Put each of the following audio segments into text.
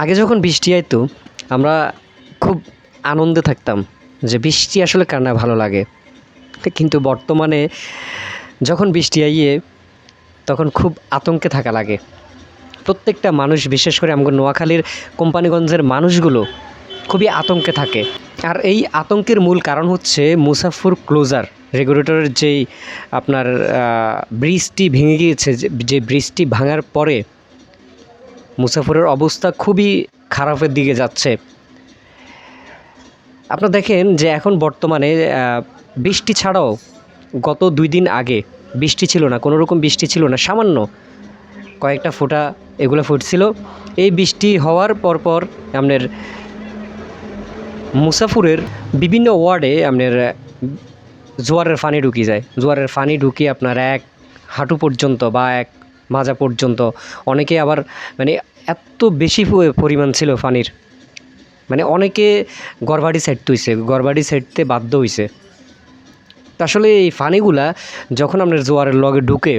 আগে যখন বৃষ্টি আইতো, আমরা খুব আনন্দে থাকতাম যে বৃষ্টি আসলে কার না ভালো লাগে। কিন্তু বর্তমানে যখন বৃষ্টি আইয়ে, তখন খুব আতঙ্কে থাকা লাগে। প্রত্যেকটা মানুষ, বিশেষ করে আমাদের নোয়াখালীর কোম্পানিগঞ্জের মানুষগুলো খুবই আতঙ্কে থাকে। আর এই আতঙ্কের মূল কারণ হচ্ছে মুসাফুর ক্লোজার, রেগুলেটরের যেই আপনার ব্রিজটি ভেঙে গিয়েছে যে ব্রিজটি ভাঙার পরে মুসাফরের অবস্থা খুবই খারাপের দিকে যাচ্ছে। আপনারা দেখেন যে এখন বর্তমানে বৃষ্টি ছাড়াও গত দুই দিন আগে বৃষ্টি ছিল না কোনো রকম বৃষ্টি ছিল না, সামান্য কয়েকটা ফোঁটা এগুলো ফুটছিল। এই বৃষ্টি হওয়ার পরপর আপনার মুসাফুরের বিভিন্ন ওয়ার্ডে আপনার জোয়ারের পানি ঢুকি যায়। জোয়ারের পানি ঢুকিয়ে আপনার এক হাঁটু পর্যন্ত বা এক মাজা পর্যন্ত। অনেকে আবার মানে এত বেশি পরিমাণ ছিল পানির। মানে অনেকে গড়বাড়ি সাইডতে হইছে গড়বাড়ি সাইডতে বাধ্য হইছে। তা আসলে এই ফানিগুলা যখন আপনার জোয়ারের লগে ঢুকে,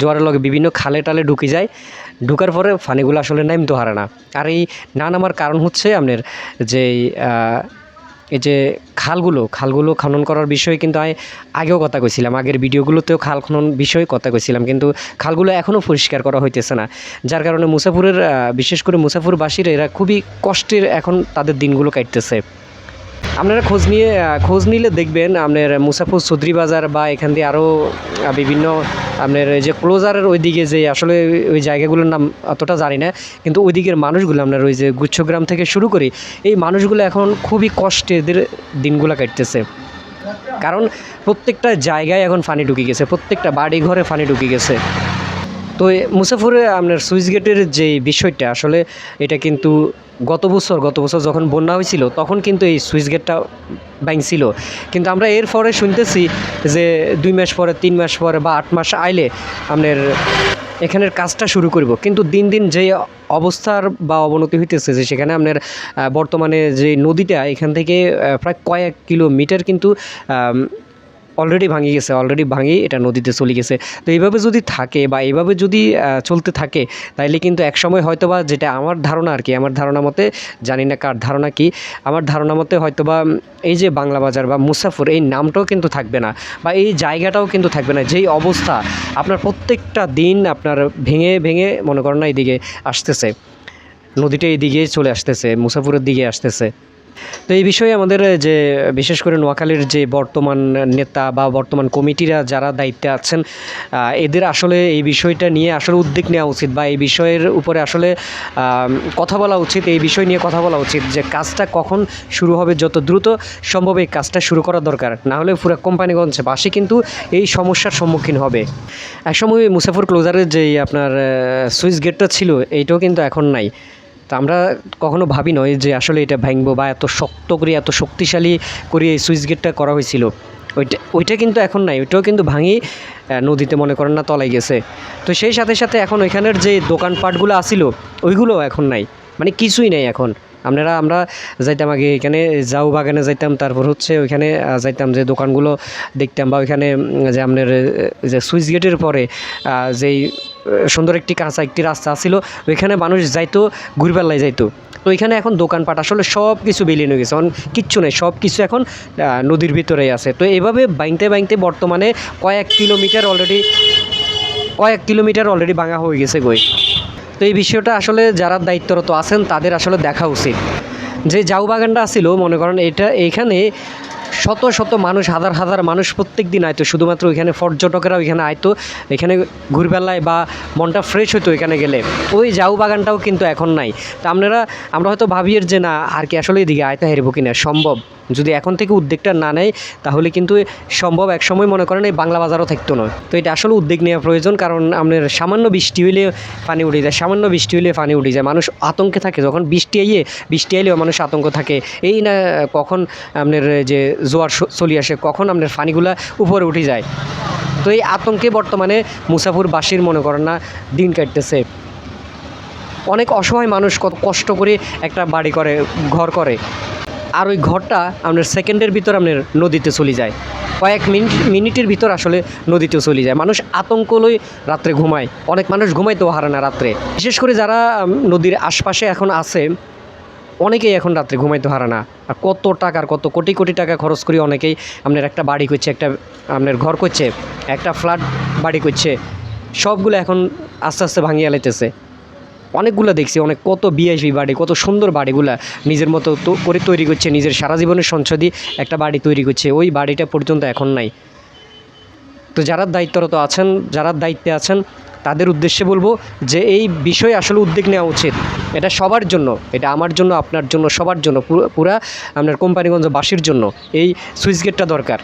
জোয়ারের লগে বিভিন্ন খালে টালে ঢুকে যায় ঢুকার পরে ফানিগুলো আসলে নামতে হারে না। আর এই না নামার কারণ হচ্ছে আপনার যে এই যে খালগুলো খালগুলো খনন করার বিষয়ে কিন্তু আমি আগেও কথা কইছিলাম, আগের ভিডিওগুলোতেও খাল খনন বিষয়ে কথা কইছিলাম, কিন্তু খালগুলো এখনও পরিষ্কার করা হইতেছে না। যার কারণে মুসাফুরের বিশেষ করে মুসাফুরবাসীরা এরা খুবই কষ্টের এখন তাদের দিনগুলো কাটতেছে। আপনারা খোঁজ নিয়ে খোঁজ নিলে দেখবেন আপনার মুসাফুর চৌধুরী বাজার বা এখান দিয়ে আরও বিভিন্ন আপনার যে ক্লোজারের ওইদিকে যে আসলে ওই জায়গাগুলোর নাম অতটা জানি না, কিন্তু ওই দিকের মানুষগুলো আপনার ওই যে গুচ্ছগ্রাম থেকে শুরু করি, এই মানুষগুলো এখন খুবই কষ্টে এদের দিনগুলো কাটতেছে। কারণ প্রত্যেকটা জায়গায় এখন ফানি ঢুকে গেছে, প্রত্যেকটা বাড়ি ঘরে পানি ঢুকে গেছে। তো মুসাফুরে আপনার সুইচ গেটের যে বিষয়টা, আসলে এটা কিন্তু গত বছর গত বছর যখন বন্যা হয়েছিল, তখন কিন্তু এই সুইচ গেটটা ভাঙছিল। কিন্তু আমরা এর পরে শুনতেছি যে দুই মাস পরে, তিন মাস পরে বা আট মাস আইলে আপনার এখানের কাজটা শুরু করব। কিন্তু দিন দিন যে অবস্থার বা অবনতি হইতেছে যে সেখানে আপনার বর্তমানে যে নদীটা, এখান থেকে প্রায় কয়েক কিলোমিটার কিন্তু অলরেডি ভাঙি গেছে অলরেডি ভাঙি এটা নদীতে চলে গেছে। তো এইভাবে যদি থাকে বা এইভাবে যদি চলতে থাকে, তাইলে কিন্তু একসময় হয়তো বা যেটা আমার ধারণা আর কি, আমার ধারণা মতে, জানি না কার ধারণা কি, আমার ধারণা মতে হয়তোবা এই যে বাংলা বাজার বা মুসাফর, এই নামটাও কিন্তু থাকবে না বা এই জায়গাটাও কিন্তু থাকবে না। যেই অবস্থা আপনার প্রত্যেকটা দিন আপনার ভেঙে ভেঙে মনে করেন না এইদিকে আসতেছে, নদীটা এইদিকে চলে আসতেছে, মুসাফুরের দিকে আসতেছে। তো এই বিষয়ে আমাদের যে, বিশেষ করে নোয়াখালীর যে বর্তমান নেতা বা বর্তমান কমিটিরা যারা দায়িত্বে আছেন এদের আসলে এই বিষয়টা নিয়ে আসলে উদ্যোগ নেওয়া উচিত বা এই বিষয়ের উপরে আসলে কথা বলা উচিত, এই বিষয় নিয়ে কথা বলা উচিত যে কাজটা কখন শুরু হবে, যত দ্রুত সম্ভব এই কাজটা শুরু করা দরকার। না হলে পুরো কোম্পানিগঞ্জ বাসী কিন্তু এই সমস্যার সম্মুখীন হবে। একসময় মুসাফর ক্লোজারের যেই আপনার সুইচ গেটটা ছিল, এইটাও কিন্তু এখন নাই। তা আমরা কখনো ভাবি নয় যে আসলে এটা ভাঙবো বা এত শক্ত করে, এত শক্তিশালী করে এই সুইচ গেটটা করা হয়েছিল। ওইটা ওইটা কিন্তু এখন নাই, ওইটাও কিন্তু ভাঙি নদীতে মনে করেন না তলায় গেছে। তো সেই সাথে সাথে এখন ওইখানের যে দোকানপাটগুলো আসিল ওইগুলো এখন নাই। মানে কিছুই নেই এখন। আপনারা, আমরা যাইতাম আগে এখানে যাও বাগানে যাইতাম, তারপর হচ্ছে ওইখানে যাইতাম যে দোকানগুলো দেখতাম বা ওইখানে যে আপনার যে সুইচ গেটের পরে যেই সুন্দর একটি কাঁচা একটি রাস্তা ছিল ওইখানে মানুষ যাইতো, ঘুরবেলায় যাইতো। তো এখানে এখন দোকানপাট আসলে সব কিছু বিলীন হয়ে গেছে, এখন কিচ্ছু নেই সব কিছু এখন নদীর ভিতরেই আছে। তো এভাবে বাইংতে বাইংতে বর্তমানে কয়েক কিলোমিটার অলরেডি কয়েক কিলোমিটার অলরেডি ভাঙা হয়ে গেছে গই তো এই বিষয়টা আসলে যারা দায়িত্বরত আছেন, তাদের আসলে দেখা উচিত। যে জাউ বাগানটা ছিল মনে করেন এটা এইখানে শত শত মানুষ, হাজার হাজার মানুষ প্রত্যেক দিন আইতো শুধুমাত্র ওইখানে পর্যটকেরা ওইখানে আইতো এখানে ঘুরবেলায় বা মনটা ফ্রেশ হতো এখানে গেলে। ওই জাউ বাগানটাও কিন্তু এখন নাই। তা আপনারা, আমরা হয়তো ভাবিয়ের যে না, আর কি আসলে এদিকে আয়তা হেরবো কিনা? সম্ভব। যদি এখন থেকে উদ্যোগটা না নেয়, তাহলে কিন্তু সম্ভব এক সময় মনে করেন এই বাংলা বাজারও থাকতো না। তো এটা আসলে উদ্যোগ নেওয়া প্রয়োজন, কারণ আপনার সামান্য বৃষ্টি হইলে পানি উঠে যায়, সামান্য বৃষ্টি হইলে পানি উঠে যায়, মানুষ আতঙ্কে থাকে। যখন বৃষ্টি আইয়ে, বৃষ্টি আইলেও মানুষ আতঙ্ক থাকে। এই না, কখন আপনার যে জোয়ার চলে আসে, কখন আপনার পানিগুলা উপরে উঠে যায়। তো এই আতঙ্কে বর্তমানে মুসাফুরবাসীর মনে করেন না, দিন কাটতেছে। অনেক অসহায় মানুষ কত কষ্ট করে একটা বাড়ি করে, ঘর করে। আর ওই ঘরটা আপনার সেকেন্ডের ভিতর আপনার নদীতে চলে যায়। কয়েক মিনিট মিনিটের ভিতর আসলে নদীতেও চলে যায়। মানুষ আতঙ্ক লই রাত্রে ঘুমায়। অনেক মানুষ ঘুমাইতেও হারে না রাত্রে। বিশেষ করে যারা নদীর আশপাশে এখন আছে, অনেকেই এখন রাত্রে ঘুমাইতে হারে না। আর কত টাকার কত কোটি কোটি টাকা খরচ করে অনেকেই আপনার একটা বাড়ি করছে, একটা, আপনার ঘর করছে, একটা ফ্ল্যাট বাড়ি করছে। সবগুলো এখন আস্তে আস্তে ভাঙিয়ে লাইতেছে। অনেকগুলো দেখছি, অনেক কত বিএসবি বাড়ি, কত সুন্দর বাড়িগুলা নিজের মতো করে তৈরি করছে, নিজের সারা জীবনের সঞ্চয় একটা বাড়ি তৈরি করছে, ওই বাড়িটা পর্যন্ত এখন নাই। তো যারা দায়িত্বরত আছেন, যারা দায়িত্বে আছেন, তাদের উদ্দেশ্যে বলব যে এই বিষয়ে আসলে উদ্যোগ নেওয়া উচিত। এটা সবার জন্য, এটা আমার জন্য, আপনার জন্য, সবার জন্য, পুরো- পুরা আপনার কোম্পানিগঞ্জবাসীর জন্য, এই সুইচ গেটটা দরকার।